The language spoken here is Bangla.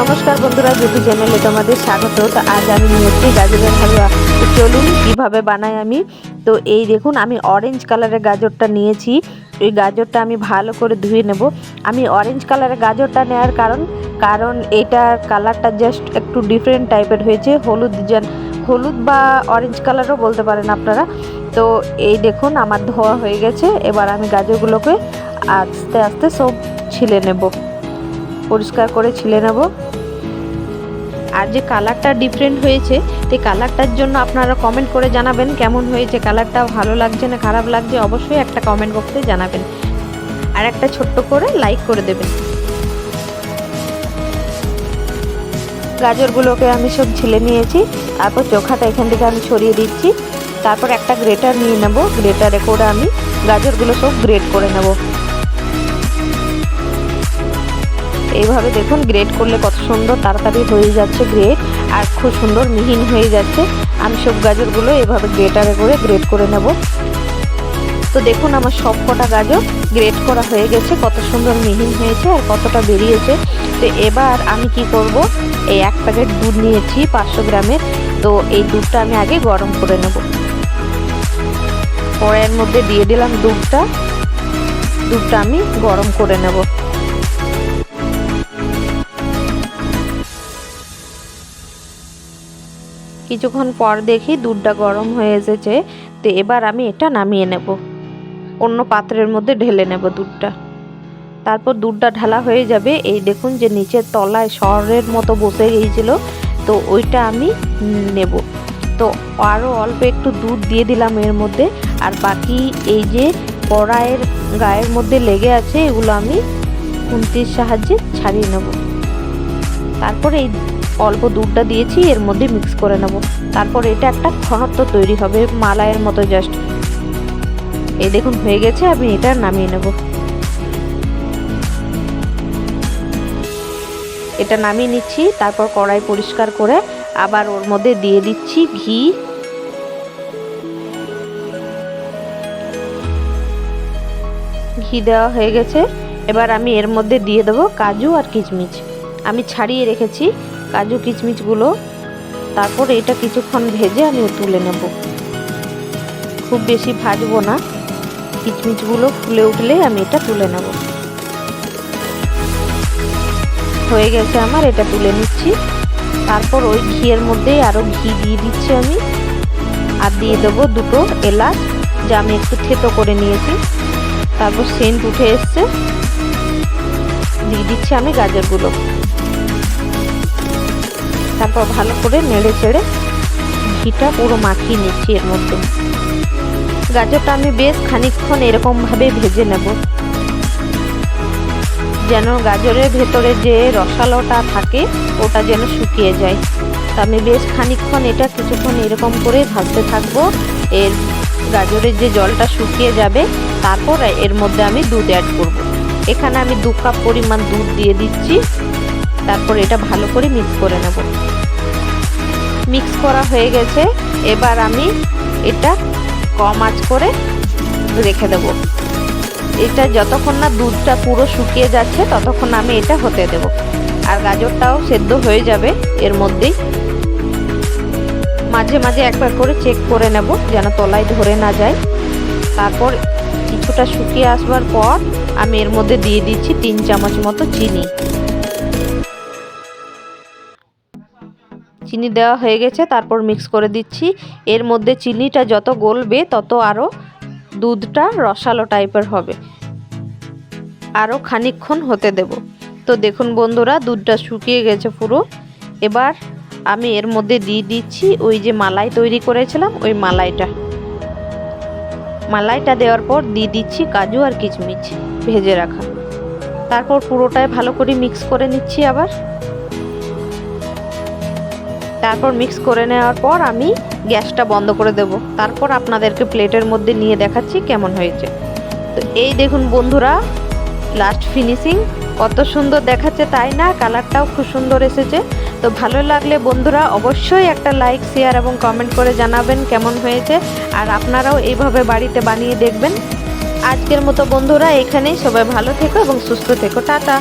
নমস্কার বন্ধুরা জুটি চ্যানেলে তোমাদের স্বাগত। তো আজ আমি নিয়েছি গাজরের হালুয়া। চলুন, কীভাবে বানাই আমি? তো এই দেখুন, আমি অরেঞ্জ কালারের গাজরটা নিয়েছি। ওই গাজরটা আমি ভালো করে ধুয়ে নেব। আমি অরেঞ্জ কালারের গাজরটা নেওয়ার কারণ কারণ এটার কালারটা জাস্ট একটু ডিফারেন্ট টাইপের হয়েছে। হলুদ যেন, হলুদ বা অরেঞ্জ কালারও বলতে পারেন আপনারা। তো এই দেখুন, আমার ধোয়া হয়ে গেছে। এবার আমি গাজরগুলোকে আস্তে আস্তে সব ছিলে নেব। পরিষ্কার করে ছিলে নেব। আর যে কালারটা ডিফারেন্ট হয়েছে, সেই কালারটার জন্য আপনারা কমেন্ট করে জানাবেন কেমন হয়েছে কালারটা ভালো লাগছে না খারাপ লাগছে, অবশ্যই একটা কমেন্ট বক্সে জানাবেন। আর একটা ছোট্ট করে লাইক করে দেবেন। গাজরগুলোকে আমি সব ছিলে নিয়েছি, তারপর চোখাটা এখান থেকে আমি ছড়িয়ে দিচ্ছি, তারপর একটা গ্রেটার নিয়ে নেব গ্রেটারে করে আমি গাজরগুলো সব গ্রেট করে নেব। এইভাবে দেখুন গ্রেট করলে কত সুন্দর তাড়াতাড়ি হয়ে যাচ্ছে গ্রেট আর খুব সুন্দর মিহিন হয়ে যাচ্ছে। আমি সব গাজরগুলো এভাবে গ্রেটারে করে গ্রেট করে নেব। তো দেখুন, আমার সব কটা গাজর গ্রেট করা হয়ে গেছে। কত সুন্দর মিহিন হয়েছে আর কতটা বেরিয়েছে। তো এবার আমি কি করব? এই এক প্যাকেট দুধ নিয়েছি পাঁচশো গ্রামের তো এই দুধটা আমি আগে গরম করে নেব। কড়াইয়ের মধ্যে দিয়ে দিলাম দুধটা। দুধটা আমি গরম করে নেব। কিছুক্ষণ পর দেখি দুধটা গরম হয়ে এসেছে। তো এবার আমি এটা নামিয়ে নেব। অন্য পাত্রের মধ্যে ঢেলে নেব দুধটা। তারপর দুধটা ঢালা হয়ে যাবে। এই দেখুন যে নিচের তলায় শহরের মতো বসে গিয়েছিল। তো ওইটা আমি নেব। তো আরও অল্প একটু দুধ দিয়ে দিলাম এর মধ্যে। আর বাকি এই যে কড়াইয়ের গায়ের মধ্যে লেগে আছে, এগুলো আমি খুন্তির সাহায্যে ছাড়িয়ে নেব। তারপর এই অল্প দুধটা দিয়েছি, এর মধ্যে মিক্স করে নেব। তারপর এটা একটা ঘনত্ব তৈরি হবে, মালাইয়ের মতো জাস্ট এই দেখুন, হয়ে গেছে, আমি এটা নামিয়ে নেব। এটা নামিয়ে নিচ্ছি, তারপর কড়াই পরিষ্কার করে আবার ওর মধ্যে দিয়ে দিচ্ছি ঘি। ঘি দেওয়া হয়ে গেছে, এবার আমি এর মধ্যে দিয়ে দেবো কাজু আর কিচমিচ আমি ছাড়িয়ে রেখেছি কাজু কিচমিচগুলো, তারপর এটা কিছুক্ষণ ভেজে আমি তুলে নেব। খুব বেশি ভাজবো না, কিচমিচগুলো ফুলে উঠলে আমি এটা তুলে নেব। হয়ে গেছে আমার, এটা তুলে নিচ্ছি। তারপর ওই ঘিয়ের মধ্যেই আরও ঘি দিয়ে দিচ্ছি আমি। আর দিয়ে দেবো দুটো এলাচ, যা আমি একটু থেতো করে নিয়েছি। তারপর সেন্ট উঠে এসছে। দিয়ে দিচ্ছি আমি গাজরগুলো। তারপর ভালো করে নেড়ে চেড়ে ঘিটা পুরো মাখিয়ে নিচ্ছি এর মধ্যে। গাজরটা আমি বেশ খানিকক্ষণ এরকমভাবে ভেজে নেব। যেন গাজরের ভেতরে যে রসালোটা থাকে, ওটা যেন শুকিয়ে যায়। তা আমি বেশ খানিকক্ষণ এটা কিছুক্ষণ এরকম করে ভাজতে থাকব। এর গাজরের যে জলটা শুকিয়ে যাবে, তারপর এর মধ্যে আমি দুধ অ্যাড করব। এখানে আমি দু কাপ পরিমাণ দুধ দিয়ে দিচ্ছি। তারপর এটা ভালো করে মিক্স করে নেব। মিক্স করা হয়ে গেছে, এবার আমি এটা কম আঁচ করে রেখে দেব। এটা যতক্ষণ না দুধটা পুরো শুকিয়ে যাচ্ছে, ততক্ষণ আমি এটা হতে দেব। আর গাজরটাও সেদ্ধ হয়ে যাবে, এর মধ্যেই মাঝে মাঝে একবার করে চেক করে নেব, যেন তলায় ধরে না যায়। তারপর কিছুটা শুকিয়ে আসবার পর আমি এর মধ্যে দিয়ে দিচ্ছি তিন চামচ মতো চিনি। চিনি দেওয়া হয়ে গেছে, তারপর মিক্স করে দিচ্ছি। এর মধ্যে চিনিটা যত গলবে, তত আরও দুধটা রসালো টাইপের হবে। আরও খানিকক্ষণ হতে দেব। তো দেখুন বন্ধুরা, দুধটা শুকিয়ে গেছে পুরো। এবার আমি এর মধ্যে দিয়ে দিচ্ছি ওই যে মালাই তৈরি করেছিলাম, ওই মালাইটা। মালাইটা দেওয়ার পর দিয়ে দিচ্ছি কাজু আর কিচমিচ ভেজে রাখা। তারপর পুরোটাই ভালো করে মিক্স করে নিচ্ছি আবার। তারপর মিক্স করে নেওয়ার পর আমি গ্যাসটা বন্ধ করে দেব। তারপর আপনাদেরকে প্লেটের মধ্যে নিয়ে দেখাচ্ছি কেমন হয়েছে। তো এই দেখুন বন্ধুরা লাস্ট ফিনিশিং কত সুন্দর দেখাচ্ছে তাই না? কালারটাও খুব সুন্দর এসেছে। তো ভালো লাগলে বন্ধুরা অবশ্যই একটা লাইক শেয়ার এবং কমেন্ট করে জানাবেন কেমন হয়েছে। আর আপনারাও এইভাবে বাড়িতে বানিয়ে দেখবেন। আজকের মতো বন্ধুরা এখানেই সবাই ভালো থেকো এবং সুস্থ থেকো। টাটা।